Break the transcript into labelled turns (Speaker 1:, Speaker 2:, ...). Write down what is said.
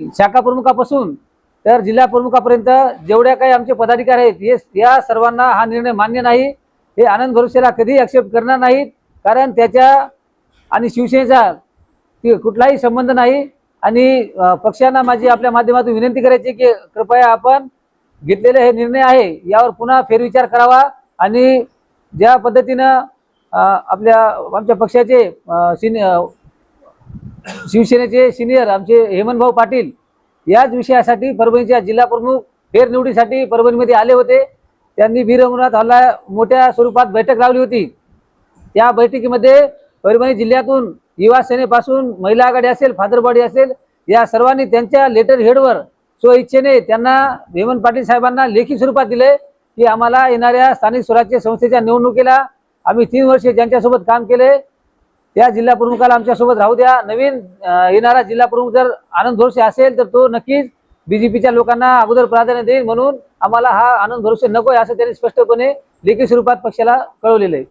Speaker 1: शाखा प्रमुखापासून तर जिल्हा प्रमुखापर्यंत जेवढ्या काही आमचे पदाधिकारी आहेत हे या सर्वांना हा निर्णय मान्य नाही. हे आनंद भरोसेला कधीही ॲक्सेप्ट करणार नाहीत. कारण त्याच्या आणि शिवसेनेचा कुठलाही संबंध नाही. आणि पक्षांना माझी आपल्या माध्यमातून विनंती करायची की कृपया आपण घेतलेले हे निर्णय आहे यावर पुन्हा फेरविचार करावा. आणि ज्या पद्धतीनं आपल्या आमच्या पक्षाचे अ, सिनि शिवसेनेचे सिनियर आमचे हेमंतभाऊ पाटील याच विषयासाठी परभणीच्या जिल्हाप्रमुख फेरनिवडीसाठी परभणीमध्ये आले होते. त्यांनी वीर हल्ला मोठ्या स्वरूपात बैठक लावली होती. त्या बैठकीमध्ये परभणी जिल्ह्यातून युवा सेनेपासून महिला आघाडी असेल फादरबॉडी असेल या सर्वांनी त्यांच्या लेटर हेडवर स्वइच्छेने त्यांना हेमंत पाटील साहेबांना लेखी स्वरूपात दिले की आम्हाला येणाऱ्या स्थानिक स्वराज्य संस्थेच्या निवडणुकीला आम्ही तीन वर्षे ज्यांच्यासोबत काम केले त्या जिल्हा प्रमुखाला आमच्यासोबत राहू द्या. नवीन येणारा जिल्हा प्रमुख जर आनंद भरोसे असेल तर तो नक्कीच बीजेपीच्या लोकांना अगोदर प्राधान्य देईल म्हणून आम्हाला हा आनंद भरोसे नको आहे असं त्यांनी स्पष्टपणे लेखी स्वरूपात पक्षाला कळवलेलं आहे.